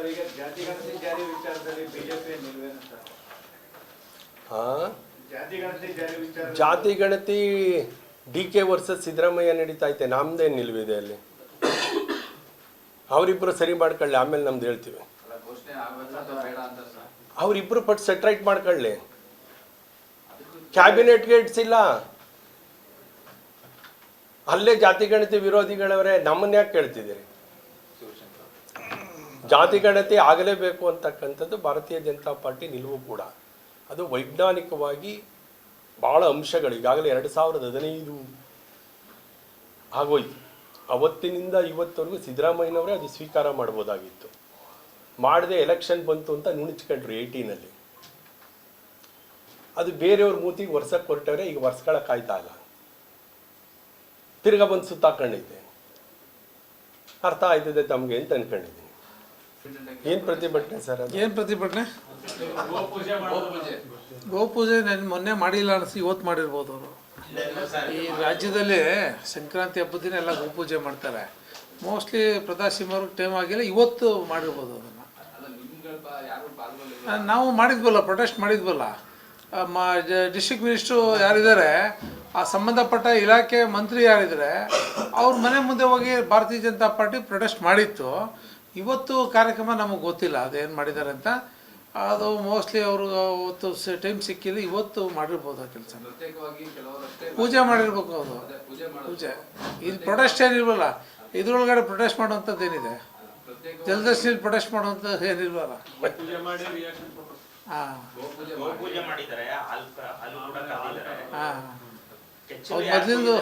ಜಾತಿ ಗಣತಿ ಜಾರಿ ವಿಚಾರದಲ್ಲಿ ಬಿಜೆಪಿ ನಿಲ್ವೇನು ಸರ್ ಹಾ? ಜಾತಿ ಗಣತಿ ಜಾರಿ ವಿಚಾರ ಜಾತಿ ಗಣತಿ ಡಿ ಕೆ ವರ್ಸಸ್ ಸಿದ್ದರಾಮಯ್ಯ ನಡೀತಾ ಐತೆ ನಮ್ದೇ ನಿಲ್ವಿದೆ ಅಲ್ಲಿ. ಅವರಿಬ್ಬರು ಸರಿ ಮಾಡ್ಕೊಳ್ಳಿ ಆಮೇಲೆ ನಮ್ದು ಹೇಳ್ತೀವಿ. ಅವರಿಬ್ರು ಅವರಿಬ್ಬರು ಪಟ್ಟು ಸೆಟ್ರೈಟ್ ಮಾಡ್ಕೊಳ್ಳಿ. ಗೇಟ್ಸ್ ಇಲ್ಲ. ಅಲ್ಲೇ ಜಾತಿ ಗಣತಿ ವಿರೋಧಿಗಳವರೇ ನಮ್ಮನ್ನ ಯಾಕೆ ಕೇಳ್ತಿದ್ದೀರಿ? ಜಾತಿ ಗಣತಿ ಆಗಲೇಬೇಕು ಅಂತಕ್ಕಂಥದ್ದು ಭಾರತೀಯ ಜನತಾ ಪಾರ್ಟಿ ನಿಲುವು ಕೂಡ. ಅದು ವೈಜ್ಞಾನಿಕವಾಗಿ ಭಾಳ ಅಂಶಗಳು. ಈಗಾಗಲೇ ಎರಡು ಸಾವಿರದ ಹದಿನೈದು ಆಗೋಯ್ತು. ಅವತ್ತಿನಿಂದ ಇವತ್ತವರೆಗೂ ಸಿದ್ದರಾಮಯ್ಯನವರೇ ಅದು ಸ್ವೀಕಾರ ಮಾಡ್ಬೋದಾಗಿತ್ತು. ಮಾಡದೆ ಎಲೆಕ್ಷನ್ ಬಂತು ಅಂತ ನುಣಿಚ್ಕೊಂಡ್ರು ಏಯ್ಟೀನಲ್ಲಿ. ಅದು ಬೇರೆಯವ್ರ ಮೂತಿಗೆ ವರ್ಷಕ್ಕೆ ಹೊರಟವ್ರೆ ಈಗ ವರ್ಷಗಳ ಆಯ್ತಾ ಇಲ್ಲ. ತಿರ್ಗಾ ಬಂದು ಸುತ್ತಾಕೊಂಡಿದ್ದೆ ಅರ್ಥ ಆಯ್ತದೆ ತಮಗೆ ಅಂತ ಅನ್ಕೊಂಡಿದ್ದೀನಿ. ಏನು ಪ್ರತಿಭಟನೆ ಸರ್ ಏನ್ ಏನು ಪ್ರತಿಭಟನೆ? ಗೋಪೂಜೆ ನೆನ್ನೆ ಮೊನ್ನೆ ಮಾಡಿಲ್ಲ ಅನಿಸಿ, ಇವತ್ತು ಮಾಡಿರ್ಬೋದು ಅವರು. ಈ ರಾಜ್ಯದಲ್ಲಿ ಸಂಕ್ರಾಂತಿ ಹಬ್ಬದ ದಿನ ಎಲ್ಲ ಗೋಪೂಜೆ ಮಾಡ್ತಾರೆ. ಮೋಸ್ಟ್ಲಿ ಪ್ರತಾಸಿಂಹವ್ರಿಗೆ ಟೈಮ್ ಆಗಿಲ್ಲ, ಇವತ್ತು ಮಾಡಿರ್ಬೋದು ಅದನ್ನು. ನಾವು ಮಾಡಿದ್ವಲ್ಲ ಪ್ರೊಟೆಸ್ಟ್ ಮಾಡಿದ್ವಲ್ಲ. ಡಿಸ್ಟ್ರಿಕ್ಟ್ ಮಿನಿಸ್ಟ್ರು ಯಾರಿದ್ದಾರೆ, ಆ ಸಂಬಂಧಪಟ್ಟ ಇಲಾಖೆ ಮಂತ್ರಿ ಯಾರಿದ್ದಾರೆ, ಅವ್ರ ಮನೆ ಮುಂದೆ ಹೋಗಿ ಭಾರತೀಯ ಜನತಾ ಪಾರ್ಟಿ ಪ್ರೊಟೆಸ್ಟ್ ಮಾಡಿತ್ತು. ಇವತ್ತು ಕಾರ್ಯಕ್ರಮ ನಮಗೆ ಗೊತ್ತಿಲ್ಲ ಅದೇನು ಮಾಡಿದ್ದಾರೆ ಅಂತ. ಅದು ಮೋಸ್ಟ್ಲಿ ಅವರು ಅವತ್ತು ಟೈಮ್ ಸಿಕ್ಕಿಲ್ಲ ಇವತ್ತು ಮಾಡಿರ್ಬೋದು ಆ ಕೆಲಸ. ಪೂಜೆ ಮಾಡಿರ್ಬೇಕು ಅವರು. ಪೂಜೆ ಇಲ್ಲಿ ಪ್ರೊಟೆಸ್ಟ್ ಏನಿಲ್ವಲ್ಲ ಇದ್ರೊಳಗಡೆ ಪ್ರೊಟೆಸ್ಟ್ ಮಾಡುವಂಥದ್ದು ಏನಿದೆ? ಜಲದರ್ಶಿಲಿ ಪ್ರೊಟೆಸ್ಟ್ ಮಾಡುವಂಥದ್ದು ಏನಿಲ್ವಲ್ಲ ಹಾಂ. ಹಾಂ. ಮೊದ್ಲಿಂದು-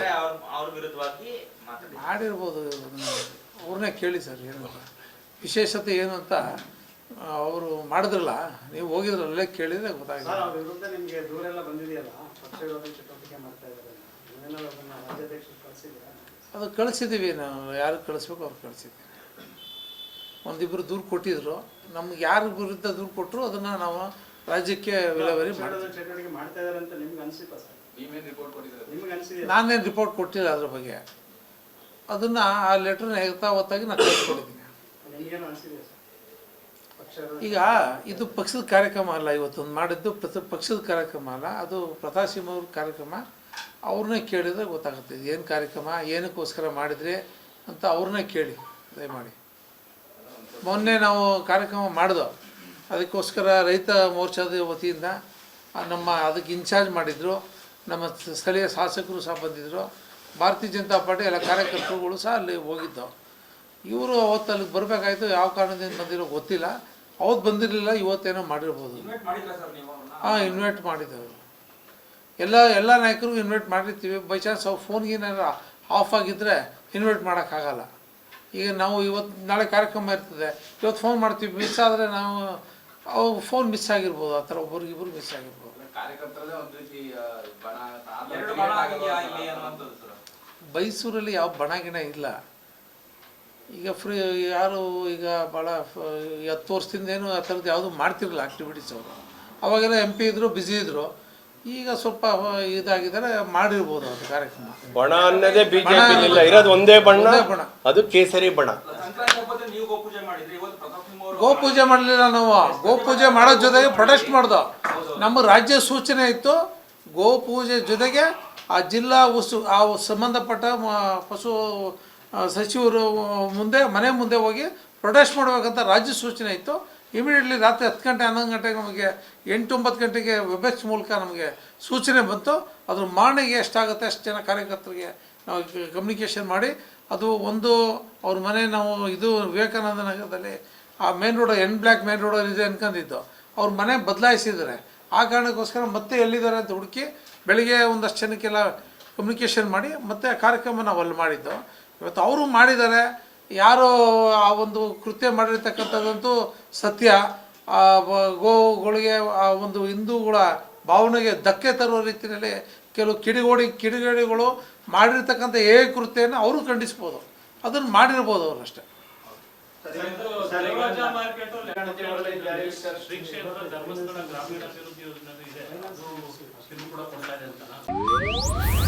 ಮಾಡಿರ್ಬೋದು ಅವ್ರನ್ನೇ ಕೇಳಿ ಸರ್ ಏನು. ವಿಶೇಷತೆ ಏನು ಅಂತ ಅವರು ಮಾಡಿದ್ರಲ್ಲ ನೀವು ಹೋಗಿದ್ರಲ್ಲೇ ಕೇಳಿದ್ರೆ ಗೊತ್ತಾಗಿಲ್ಲ ಅದು ಕಳಿಸಿದ್ದೀವಿ ನಾವು ಯಾರು ಕಳಿಸ್ಬೇಕು ಅವ್ರು ಕಳಿಸಿದ್ದೀವಿ ಒಂದಿಬ್ಬರು ದೂರು ಕೊಟ್ಟಿದ್ರು ನಮ್ಗೆ ಯಾರ ವಿರುದ್ಧ ದೂರು ಕೊಟ್ಟರು ಅದನ್ನು ನಾವು ರಾಜ್ಯಕ್ಕೆ ವಿಲೇವಾರಿ ನಾನೇನು ರಿಪೋರ್ಟ್ ಕೊಟ್ಟಿಲ್ಲ ಅದ್ರ ಬಗ್ಗೆ. ಅದನ್ನು ಆ ಲೆಟ್ರನ್ನ ಯಥಾವತ್ತಾಗಿ ನಾನು ಕಳಿಸ್ಕೊಟ್ಟಿದ್ದೀನಿ. ಈಗ ಇದು ಪಕ್ಷದ ಕಾರ್ಯಕ್ರಮ ಅಲ್ಲ, ಇವತ್ತೊಂದು ಮಾಡಿದ್ದು ಪ್ರತಿ ಪಕ್ಷದ ಕಾರ್ಯಕ್ರಮ ಅಲ್ಲ, ಅದು ಪ್ರತಾಪ್ ಕಾರ್ಯಕ್ರಮ. ಅವ್ರನ್ನೇ ಕೇಳಿದ್ರೆ ಗೊತ್ತಾಗುತ್ತೆ ಏನು ಕಾರ್ಯಕ್ರಮ, ಏನಕ್ಕೋಸ್ಕರ ಮಾಡಿದ್ರಿ ಅಂತ ಅವ್ರನ್ನೇ ಕೇಳಿ, ದಯಮಾಡಿ. ಮೊನ್ನೆ ನಾವು ಕಾರ್ಯಕ್ರಮ ಮಾಡಿದೋ ಅದಕ್ಕೋಸ್ಕರ ರೈತ ಮೋರ್ಚಾದ ವತಿಯಿಂದ ನಮ್ಮ ಅದಕ್ಕೆ ಇನ್ಚಾರ್ಜ್ ಮಾಡಿದರು, ನಮ್ಮ ಸ್ಥಳೀಯ ಶಾಸಕರು ಸಹ ಬಂದಿದ್ದರು ಭಾರತೀಯ ಜನತಾ ಪಾರ್ಟಿ ಎಲ್ಲ ಕಾರ್ಯಕರ್ತರುಗಳು ಸಹ ಅಲ್ಲಿ ಹೋಗಿದ್ದು ಇವರು ಅವತ್ತು ಅಲ್ಲಿಗೆ ಬರಬೇಕಾಯ್ತು ಯಾವ ಕಾರಣದಿಂದ ಬಂದಿರೋ ಗೊತ್ತಿಲ್ಲ. ಅವತ್ತು ಬಂದಿರಲಿಲ್ಲ ಇವತ್ತೇನೋ ಮಾಡಿರ್ಬೋದು. ಹಾಂ ಇನ್ವೈಟ್ ಮಾಡಿದ್ದೆವು ಎಲ್ಲ ಎಲ್ಲ ನಾಯಕರಿಗೂ ಇನ್ವೈಟ್ ಮಾಡಿರ್ತೀವಿ. ಬೈ ಚಾನ್ಸ್ ಅವ್ರು ಫೋನ್ಗೆ ಏನಾರು ಆಫ್ ಆಗಿದ್ದರೆ ಇನ್ವೈಟ್ ಮಾಡೋಕ್ಕಾಗಲ್ಲ. ಈಗ ನಾವು ಇವತ್ತು ನಾಳೆ ಕಾರ್ಯಕ್ರಮ ಇರ್ತದೆ. ಇವತ್ತು ಫೋನ್ ಮಾಡ್ತೀವಿ ಮಿಸ್ ಆದರೆ ನಾವು ಅವು ಫೋನ್ ಮಿಸ್ ಆಗಿರ್ಬೋದು ಆ ಥರ ಒಬ್ರಿಗಿಬ್ರು ಮಿಸ್ ಆಗಿರ್ಬೋದು. ಮೈಸೂರಲ್ಲಿ ಯಾವ ಬಣ ಗಿಣ ಇಲ್ಲ. ಈಗ ಫ್ರೀ ಯಾರು ಈಗ ಭಾಳ ಹತ್ತು ವರ್ಷದಿಂದ ಏನು ಆ ಥರದ್ದು ಯಾವುದೂ ಮಾಡ್ತಿರಲಿಲ್ಲ ಆ್ಯಕ್ಟಿವಿಟೀಸ್ ಅವರು. ಅವಾಗೆಲ್ಲ ಎಂ ಪಿ ಇದ್ದರು ಬ್ಯುಸಿ ಇದ್ದರು ಈಗ ಸ್ವಲ್ಪ ಇದಾಗಿದ್ದಾರೆ ಮಾಡಿರ್ಬೋದು ಅದು ಕಾರ್ಯಕ್ರಮ. ಬಣ ಅನ್ನೋದೇ ಬಿಜೆಪಿ ಇಲ್ಲ ಇರೋದು ಒಂದೇ ಬಣ್ಣ ಬಣ. ಅದು ಕೇಸರಿ ಬಣ. ಸಂಕ್ರಾಂತಿ ಪೂಜೆ ನೀವು ಗೋಪೂಜೆ ಮಾಡಿದ್ರಿ? ಇವತ್ತು ಪ್ರತಾಪ್ ಸಿಂಹ ಗೋಪೂಜೆ ಮಾಡಲಿಲ್ಲ ನಾವು. ಗೋಪೂಜೆ ಮಾಡೋ ಜೊತೆಗೆ ಪ್ರೊಟೆಸ್ಟ್ ಮಾಡ್ದೋ. ನಮ್ಮ ರಾಜ್ಯ ಸೂಚನೆ ಇತ್ತು ಗೋಪೂಜೆ ಜೊತೆಗೆ ಆ ಜಿಲ್ಲಾ ಉಸು ಆ ಸಂಬಂಧಪಟ್ಟ ಮ- ಪಶು ಸಚಿವರು ಮುಂದೆ, ಮನೆ ಮುಂದೆ ಹೋಗಿ ಪ್ರೊಟೆಸ್ಟ್ ಮಾಡಬೇಕಂತ ರಾಜ್ಯ ಸೂಚನೆ ಇತ್ತು. ಇಮಿಡಿಯೇಟ್ಲಿ ರಾತ್ರಿ ಹತ್ತು ಗಂಟೆ, ಹನ್ನೊಂದು ಗಂಟೆಗೆ ನಮಗೆ ಎಂಟು ಒಂಬತ್ತು ಗಂಟೆಗೆ ವೆಬೆಕ್ಸ್ ಮೂಲಕ ನಮಗೆ ಸೂಚನೆ ಬಂತು. ಅದ್ರ ಮಾರ್ನಿಂಗ್ ಎಷ್ಟಾಗುತ್ತೆ ಅಷ್ಟು ಜನ ಕಾರ್ಯಕರ್ತರಿಗೆ ನಾವು ಕಮ್ಯುನಿಕೇಷನ್ ಮಾಡಿ. ಅದು ಒಂದು, ಅವ್ರ ಮನೆ ನಾವು ಇದು ವಿವೇಕಾನಂದ ನಗರದಲ್ಲಿ, ಆ main road N block main ರೋಡಲ್ಲಿ ಇದೆ ಅನ್ಕೊಂಡಿದ್ದು. ಅವ್ರ ಮನೆ ಬದಲಾಯಿಸಿದರೆ ಆ ಕಾರಣಕ್ಕೋಸ್ಕರ ಮತ್ತೆ ಎಲ್ಲಿದ್ದಾರೆ ಅಂತ ಹುಡುಕಿ, ಬೆಳಿಗ್ಗೆ ಒಂದಷ್ಟು ಜನಕ್ಕೆಲ್ಲ ಕಮ್ಯುನಿಕೇಷನ್ ಮಾಡಿ, ಮತ್ತೆ ಕಾರ್ಯಕ್ರಮ ನಾವು ಅಲ್ಲಿ ಮಾಡಿದ್ದು. ಇವತ್ತು ಅವರು ಮಾಡಿದ್ದಾರೆ. ಯಾರು ಆ ಒಂದು ಕೃತ್ಯ ಮಾಡಿರ್ತಕ್ಕಂಥದ್ದಂತೂ ಸತ್ಯ. ಗೋಗಳಿಗೆ ಆ ಒಂದು ಹಿಂದೂಗಳ ಭಾವನೆಗೆ ಧಕ್ಕೆ ತರುವ ರೀತಿಯಲ್ಲಿ ಕೆಲವು ಕಿಡಿಗೋಡಿ ಕಿಡಿಗೇಡಿಗಳು ಮಾಡಿರ್ತಕ್ಕಂಥ ಏ ಕೃತ್ಯನ ಅವರು ಖಂಡಿಸ್ಬೋದು. ಅದನ್ನು ಮಾಡಿರ್ಬೋದು ಅವರು ಅಷ್ಟೇ. ಧರ್ಮಸ್ಥಳ ಗ್ರಾಮೀಣ ಅಭಿವೃದ್ಧಿ ಯೋಜನೆ ಇದು